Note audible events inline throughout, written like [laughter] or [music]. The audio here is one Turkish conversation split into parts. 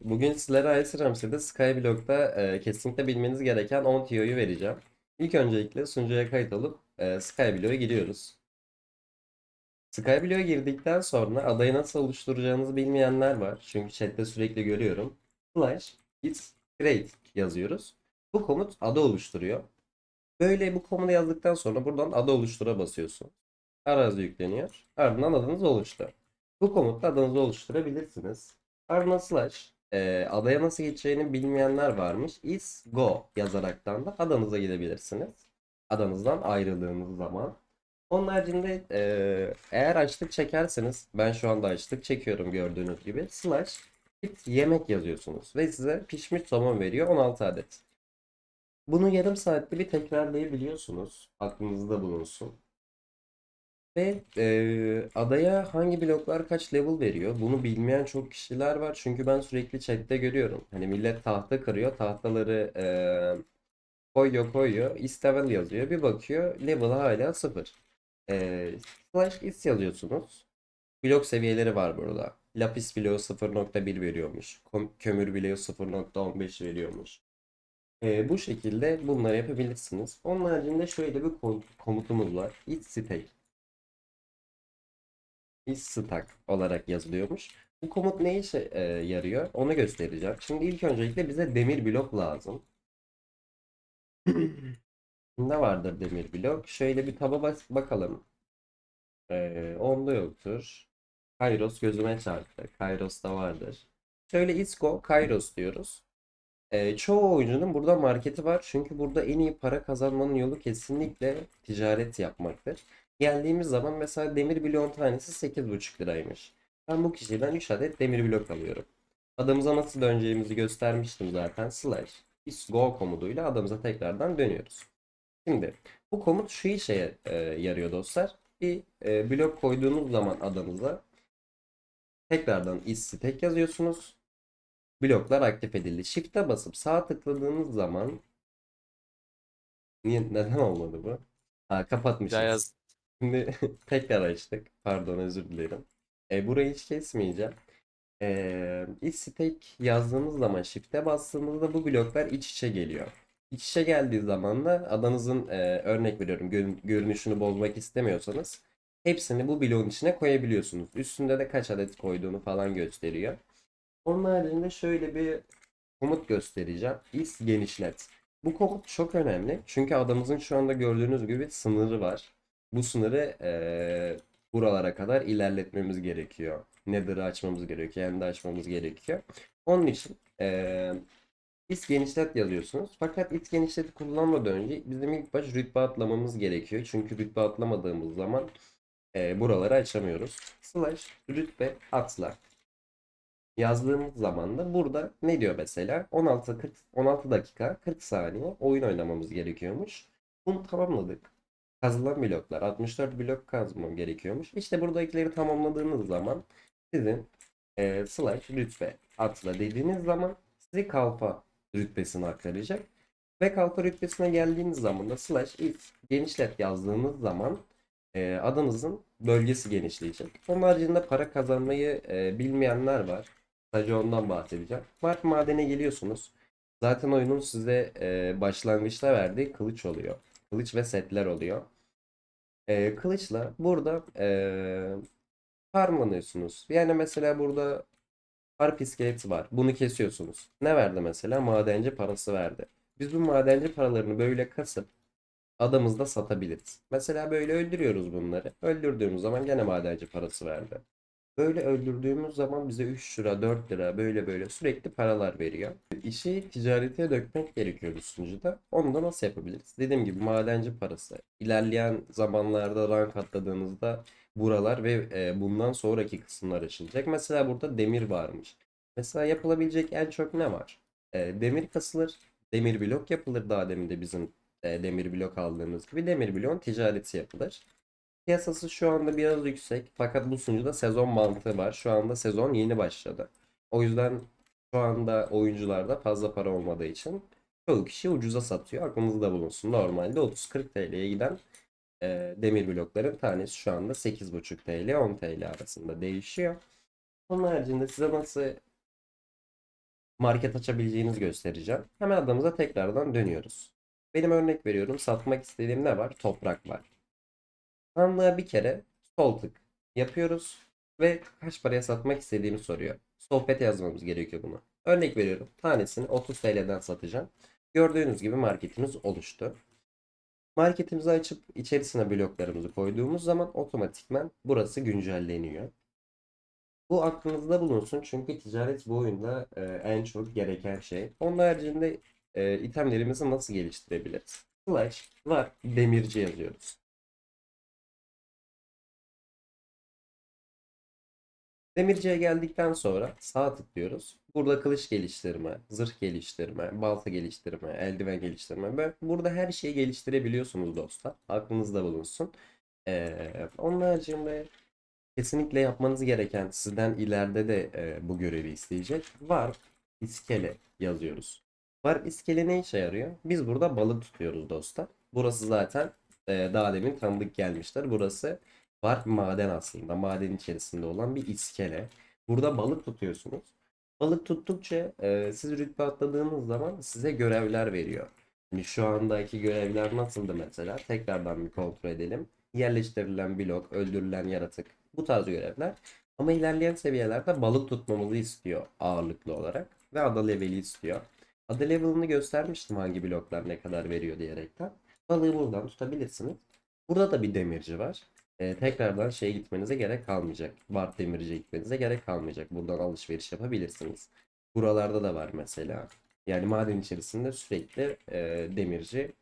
Bugün sizlere Ice Ramsey'de Skyblock'ta e, kesinlikle bilmeniz gereken 10 TO'yu vereceğim. İlk öncelikle sunucuya kayıt olup e, Skyblock'a giriyoruz. Skyblock'a girdikten sonra adayı nasıl oluşturacağınızı bilmeyenler var. Çünkü chatte sürekli görüyorum. Slash git create yazıyoruz. Bu komut ada oluşturuyor. Böyle bu komutu yazdıktan sonra buradan ada oluştura basıyorsun. Arazi yükleniyor. Ardından adanız oluştu. Bu komutla adanızı oluşturabilirsiniz. Ardından slash e, adaya nasıl gideceğini bilmeyenler varmış. Is go yazaraktan da adanıza gidebilirsiniz. Adanızdan ayrıldığınız zaman. Onun haricinde e, eğer açlık çekerseniz ben şu anda açlık çekiyorum gördüğünüz gibi slash git yemek yazıyorsunuz ve size pişmiş somon veriyor 16 adet. Bunu yarım saatte bir tekrarlayabiliyorsunuz. Aklınızda bulunsun. Ve eee, adaya hangi bloklar kaç level veriyor? Bunu bilmeyen çok kişiler var. Çünkü ben sürekli chatte görüyorum. Hani millet tahta kırıyor. Tahtaları eee, koyuyor koyuyor. Is level yazıyor. Bir bakıyor level hala sıfır. Eee slash is yazıyorsunuz. Blok seviyeleri var burada. Lapis bloğu 0.1 veriyormuş. Kömür bloğu 0.15 veriyormuş. Eee, bu şekilde bunları yapabilirsiniz. Onun haricinde şöyle bir kom- komutumuz var. It state is stack olarak yazılıyormuş. Bu komut ne işe e, yarıyor? Onu göstereceğim. Şimdi ilk öncelikle bize demir blok lazım. [clears throat] Ne vardır demir blok? Şöyle bir taba bas bakalım. Ee, onda yoktur. Kairos gözüme çarptı. Kairos'ta vardır. Şöyle Isco, Kairos diyoruz. Ee, çoğu oyuncunun burada marketi var. Çünkü burada en iyi para kazanmanın yolu kesinlikle ticaret yapmaktır. Geldiğimiz zaman mesela demir bloğun tanesi 8,5 liraymış. Ben bu kişiden 3 adet demir blok alıyorum. Adamıza nasıl döneceğimizi göstermiştim zaten. Slash is go komutuyla adamıza tekrardan dönüyoruz. Şimdi bu komut şu işe e, yarıyor dostlar. Bir e, blok koyduğunuz zaman adanıza tekrardan is stack yazıyorsunuz. Bloklar aktif edildi. Shift'e basıp sağ tıkladığınız zaman niye neden olmadı bu? Ha kapatmışız. Ya yaz. Şimdi [laughs] tekrar açtık. Pardon özür dilerim. E, burayı hiç kesmeyeceğim. E, iç stack yazdığımız zaman shift'e bastığımızda bu bloklar iç içe geliyor. İç içe geldiği zaman da adanızın e, örnek veriyorum görün- görünüşünü bozmak istemiyorsanız hepsini bu bloğun içine koyabiliyorsunuz. Üstünde de kaç adet koyduğunu falan gösteriyor. Onun haricinde şöyle bir komut göstereceğim. Is genişlet. Bu komut çok önemli. Çünkü adamızın şu anda gördüğünüz gibi sınırı var. Bu sınırı eee, buralara kadar ilerletmemiz gerekiyor. Nether'ı açmamız gerekiyor. End'i açmamız gerekiyor. Onun için eee is genişlet yazıyorsunuz. Fakat is genişleti kullanmadan önce bizim ilk baş rütbe atlamamız gerekiyor. Çünkü rütbe atlamadığımız zaman eee, buraları açamıyoruz. Slash rütbe atla yazdığımız zaman da burada ne diyor mesela 16 40 16 dakika 40 saniye oyun oynamamız gerekiyormuş. Bunu tamamladık. Kazılan bloklar 64 blok kazmam gerekiyormuş. İşte buradakileri tamamladığınız zaman sizin e, slash rütbe atla dediğiniz zaman sizi kalfa rütbesine aktaracak. Ve kalfa rütbesine geldiğiniz zaman da slash if genişlet yazdığınız zaman e, adınızın bölgesi genişleyecek. Onun haricinde para kazanmayı e, bilmeyenler var. Sadece ondan bahsedeceğim. Mark madene geliyorsunuz. Zaten oyunun size e, başlangıçta verdiği kılıç oluyor. Kılıç ve setler oluyor. E, kılıçla burada e, farmlanıyorsunuz. Yani mesela burada harp iskeleti var. Bunu kesiyorsunuz. Ne verdi mesela? Madenci parası verdi. Biz bu madenci paralarını böyle kasıp adamızda satabiliriz. Mesela böyle öldürüyoruz bunları. Öldürdüğümüz zaman gene madenci parası verdi. Böyle öldürdüğümüz zaman bize 3 lira, 4 lira böyle böyle sürekli paralar veriyor. İşi ticarete dökmek gerekiyor sunucuda. Onu da nasıl yapabiliriz? Dediğim gibi madenci parası. İlerleyen zamanlarda rank atladığınızda buralar ve e, bundan sonraki kısımlar açılacak. Mesela burada demir varmış. Mesela yapılabilecek en çok ne var? E, demir kasılır. Demir blok yapılır daha demin de bizim e, demir blok aldığımız gibi. Demir bloğun ticareti yapılır. Piyasası şu anda biraz yüksek. Fakat bu sunucuda sezon mantığı var. Şu anda sezon yeni başladı. O yüzden şu anda oyuncularda fazla para olmadığı için çoğu kişi ucuza satıyor. Aklınızda bulunsun. Normalde 30-40 TL'ye giden e, demir blokların tanesi şu anda 8,5 TL 10 TL arasında değişiyor. Onun haricinde size nasıl market açabileceğinizi göstereceğim. Hemen adamıza tekrardan dönüyoruz. Benim örnek veriyorum. Satmak istediğim ne var? Toprak var. Sandığa bir kere sol tık yapıyoruz ve kaç paraya satmak istediğimi soruyor. Sohbete yazmamız gerekiyor bunu. Örnek veriyorum. Tanesini 30 TL'den satacağım. Gördüğünüz gibi marketimiz oluştu. Marketimizi açıp içerisine bloklarımızı koyduğumuz zaman otomatikman burası güncelleniyor. Bu aklınızda bulunsun çünkü ticaret bu oyunda e, en çok gereken şey. Onun haricinde e, itemlerimizi nasıl geliştirebiliriz? Slash var demirci yazıyoruz. Demirciye geldikten sonra sağ tıklıyoruz. Burada kılıç geliştirme, zırh geliştirme, balta geliştirme, eldiven geliştirme. Böyle burada her şeyi geliştirebiliyorsunuz dostlar. Aklınızda bulunsun. Ee, onun haricinde kesinlikle yapmanız gereken sizden ileride de e, bu görevi isteyecek. Var iskele yazıyoruz. Var iskele ne işe yarıyor? Biz burada balık tutuyoruz dostlar. Burası zaten e, daha demin tanıdık gelmişler. Burası var maden aslında. Maden içerisinde olan bir iskele. Burada balık tutuyorsunuz. Balık tuttukça e, siz rütbe atladığınız zaman size görevler veriyor. Hani şu andaki görevler nasıldı mesela? Tekrardan bir kontrol edelim. Yerleştirilen blok, öldürülen yaratık. Bu tarz görevler. Ama ilerleyen seviyelerde balık tutmamızı istiyor ağırlıklı olarak. Ve ada leveli istiyor. Ada level'ını göstermiştim hangi bloklar ne kadar veriyor diyerekten. Balığı buradan tutabilirsiniz. Burada da bir demirci var. Ee, tekrardan şeye gitmenize gerek kalmayacak. Bart demirciye gitmenize gerek kalmayacak. Buradan alışveriş yapabilirsiniz. Buralarda da var mesela. Yani maden içerisinde sürekli e, demirci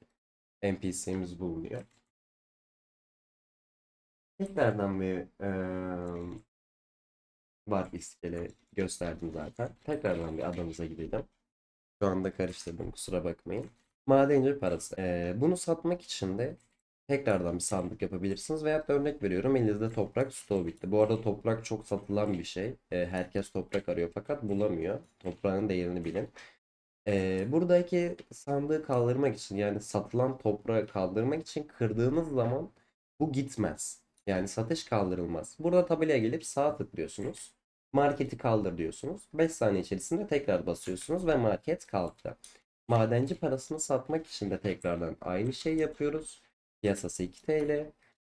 NPC'miz bulunuyor. Tekrardan bir e, var iskele gösterdim zaten. Tekrardan bir adamıza gidelim. Şu anda karıştırdım kusura bakmayın. Madenci parası. E, bunu satmak için de tekrardan bir sandık yapabilirsiniz. Veyahut da örnek veriyorum elinizde toprak stoğu bitti. Bu arada toprak çok satılan bir şey. E, herkes toprak arıyor fakat bulamıyor. Toprağın değerini bilin. E, buradaki sandığı kaldırmak için yani satılan toprağı kaldırmak için kırdığınız zaman bu gitmez. Yani satış kaldırılmaz. Burada tabelaya gelip sağ tıklıyorsunuz. Marketi kaldır diyorsunuz. 5 saniye içerisinde tekrar basıyorsunuz ve market kalktı. Madenci parasını satmak için de tekrardan aynı şey yapıyoruz. Piyasası 2 TL.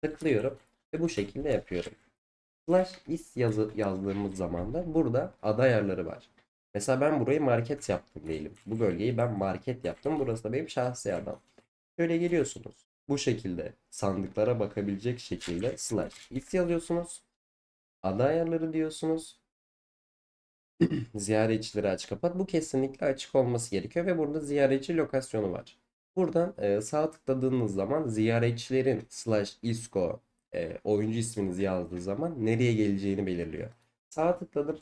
Tıklıyorum ve bu şekilde yapıyorum. Slash is yazı yazdığımız zaman da burada ada ayarları var. Mesela ben burayı market yaptım diyelim. Bu bölgeyi ben market yaptım. Burası da benim şahsi adam. Şöyle geliyorsunuz. Bu şekilde sandıklara bakabilecek şekilde slash is yazıyorsunuz. Ada ayarları diyorsunuz. [clears throat] Ziyaretçileri aç kapat. Bu kesinlikle açık olması gerekiyor ve burada ziyaretçi lokasyonu var. Buradan e, sağ tıkladığınız zaman ziyaretçilerin slash isco e, oyuncu isminizi yazdığı zaman nereye geleceğini belirliyor. Sağ tıkladım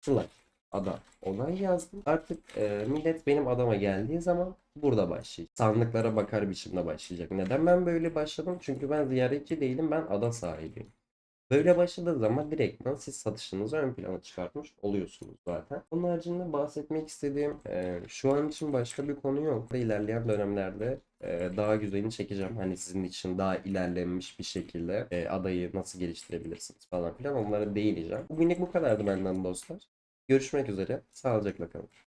slash ada onay yazdım. Artık e, millet benim adama geldiği zaman burada başlayacak. Sandıklara bakar biçimde başlayacak. Neden ben böyle başladım? Çünkü ben ziyaretçi değilim ben ada sahibiyim. Böyle başladığı zaman direktman siz satışınızı ön plana çıkartmış oluyorsunuz zaten. Onun haricinde bahsetmek istediğim e, şu an için başka bir konu yok. İlerleyen dönemlerde e, daha güzelini çekeceğim. Hani sizin için daha ilerlenmiş bir şekilde e, adayı nasıl geliştirebilirsiniz falan filan onlara değineceğim. Bugünlük bu kadardı benden dostlar. Görüşmek üzere. Sağlıcakla kalın.